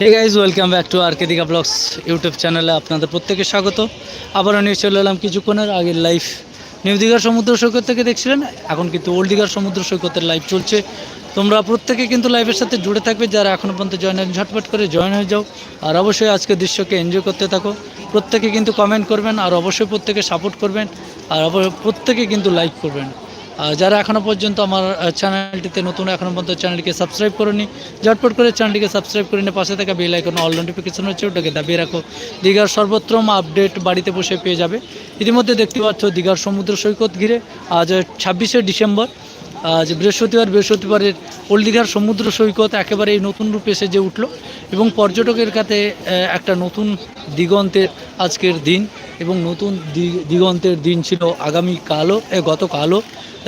Hey guys welcome back to our vlogs YouTube চ্যানেলে আপনাদের প্রত্যেকে স্বাগত। আবারও নিয়ে চলে এলাম কিছুক্ষণের আগের লাইভ নিউ দীঘার সমুদ্র সৈকত থেকে দেখছিলেন? এখন কিন্তু ওল্ড দীঘার সমুদ্র সৈকতের লাইভ চলছে। তোমরা প্রত্যেকে কিন্তু লাইভের সাথে জুড়ে থাকবে। যারা এখনও পর্যন্ত জয়েন হয়নি, ঝটপট করে জয়েন হয়ে যাও। আর অবশ্যই আজকের দৃশ্যকে এনজয় করতে থাকো। প্রত্যেকে কিন্তু কমেন্ট করবেন আর অবশ্যই প্রত্যেকে সাপোর্ট করবেন। আর প্রত্যেকে কিন্তু লাইক করবেন। যারা এখনও পর্যন্ত আমার চ্যানেলটিতে নতুন এখনও পর্যন্ত চ্যানেলটিকে সাবস্ক্রাইব করেনি, ঝটপট করে চ্যানেলটিকে সাবস্ক্রাইব করে নিয়ে পাশে থাকা বেল আইকন অল নোটিফিকেশন হচ্ছে, ওটাকে দাবিয়ে রাখো। দীঘার সর্বোত্তম আপডেট বাড়িতে বসে পেয়ে যাবে। ইতিমধ্যে দেখতে পাচ্ছ দীঘার সমুদ্র সৈকত ঘিরে আজ ছাব্বিশে ডিসেম্বর। আজ বৃহস্পতিবার বৃহস্পতিবারের ওল্ড সমুদ্র সৈকত একেবারে এই নতুন রূপে সেজে উঠল এবং পর্যটকের কাছে একটা নতুন দিগন্তের আজকের দিন এবং নতুন দিগন্তের দিন ছিল আগামী কালও এ, গতকালও।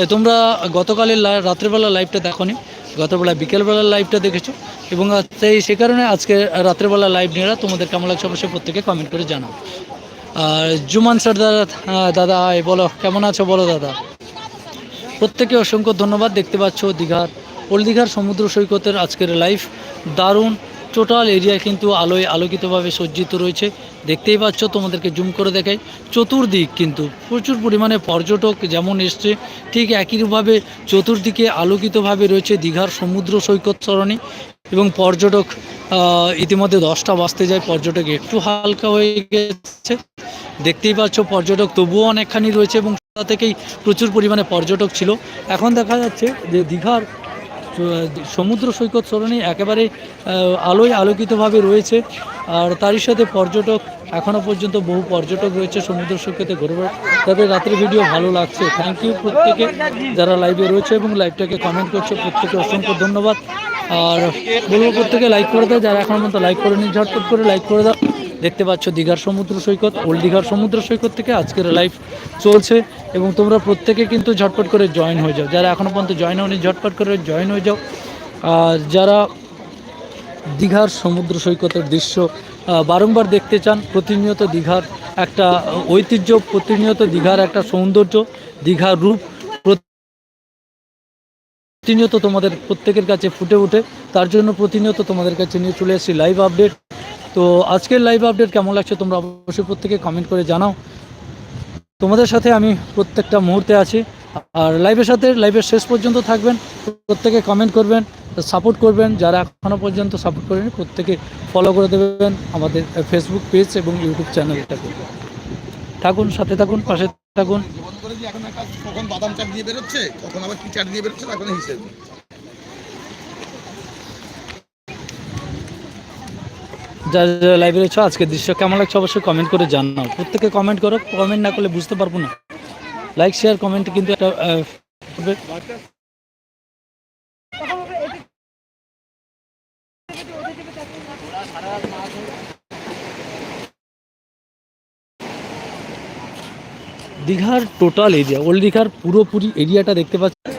তোমরা গতকালের রাত্রেবেলা লাইভটা দেখো নি গতবেলা বিকেলবেলার লাইভটা দেখেছ এবং সেই সে কারণে আজকে রাত্রেবেলা লাইভ নেওয়া তোমাদের কেমন লাগছে অবশ্যই প্রত্যেকে কমেন্ট করে জানাও। আর জুমান হ্যাঁ, দাদা বলো কেমন আছো বলো দাদা? প্রত্যেকে অসংখ্য ধন্যবাদ। দেখতে পাচ্ছ দীঘার ওল্ড দীঘার সমুদ্র সৈকতের আজকের লাইফ দারুণ টোটাল এরিয়া কিন্তু আলোয় আলোকিতভাবে সজ্জিত রয়েছে। দেখতেই পাচ্ছ, তোমাদেরকে জুম করে দেখাই। চতুর্দিক কিন্তু প্রচুর পরিমাণে পর্যটক যেমন এসছে, ঠিক একইভাবে চতুর্দিকে আলোকিতভাবে রয়েছে দীঘার সমুদ্র সৈকত সরণি এবং পর্যটক ইতিমধ্যে দশটা বাজতে যায়, পর্যটক একটু হালকা হয়ে গেছে। দেখতেই পাচ্ছ পর্যটক, তবুও অনেকখানি রয়েছে এবং তা থেকেই প্রচুর পরিমাণে পর্যটক ছিল। এখন দেখা যাচ্ছে যে দীঘার সমুদ্র সৈকত সরণি একেবারে আলোয় আলোকিতভাবে রয়েছে। আর তারই সাথে পর্যটক এখনও পর্যন্ত বহু পর্যটক রয়েছে সমুদ্র সৈকতে ঘুরে বেড়া- তাদের রাতের ভিডিও ভালো লাগছে। থ্যাংক ইউ প্রত্যেকে যারা লাইভে রয়েছে এবং লাইভটাকে কমেন্ট করছে। প্রত্যেকে অসংখ্য ধন্যবাদ। আর বলব প্রত্যেকে লাইক করে দাও, যারা এখন পর্যন্ত লাইক করে করেনি, ঝটপট করে লাইক করে দাও। দেখতে পাচ্ছ দীঘার সমুদ্র সৈকত ওল্ড দীঘার সমুদ্র সৈকত থেকে আজকের লাইভ চলছে এবং তোমরা প্রত্যেকে কিন্তু ঝটপট করে জয়েন হয়ে যাও। যারা এখনও পর্যন্ত জয়েন হয়নি, ঝটপট করে জয়েন হয়ে যাও। আর যারা দীঘার সমুদ্র সৈকতের দৃশ্য বারংবার দেখতে চান, প্রতিনিয়ত দীঘার একটা ঐতিহ্য, প্রতিনিয়ত দীঘার একটা সৌন্দর্য, দীঘার রূপ প্রতিনিয়ত তোমাদের প্রত্যেকের কাছে ফুটে ওঠে। তার জন্য প্রতিনিয়ত তোমাদের কাছে নিয়ে চলে এসেছি লাইভ আপডেট তো আজকের লাইভ আপডেট কেমন লাগছে তোমরা অবশ্যই প্রত্যেকে কমেন্ট করে জানাও। তোমাদের সাথে আমি প্রত্যেকটা মুহূর্তে আছি। আর লাইভের সাথে লাইভের শেষ পর্যন্ত থাকবেন। প্রত্যেকে কমেন্ট করবেন সাপোর্ট করবেন। যারা এখনও পর্যন্ত সাপোর্ট করেনি, প্রত্যেকে ফলো করে দেবেন আমাদের ফেসবুক পেজ এবং ইউটিউব চ্যানেলটাকে থাকুন, সাথে থাকুন, পাশে থাকুন। দিয়ে এখন একটা কখন বাদাম চাট দিয়ে বেরোচ্ছে, কখন আবার কি চাট দিয়ে বেরোচ্ছে তখন যারা যারা লাইভে আজকের দৃশ্য কেমন লাগছে অবশ্যই কমেন্ট করে জানাও। প্রত্যেকে কমেন্ট করো কমেন্ট না করলে বুঝতে পারব না। লাইক শেয়ার কমেন্ট কিন্তু একটা দীঘার টোটাল এরিয়া ওল্ড দীঘার পুরোপুরি এরিয়াটা দেখতে পাচ্ছি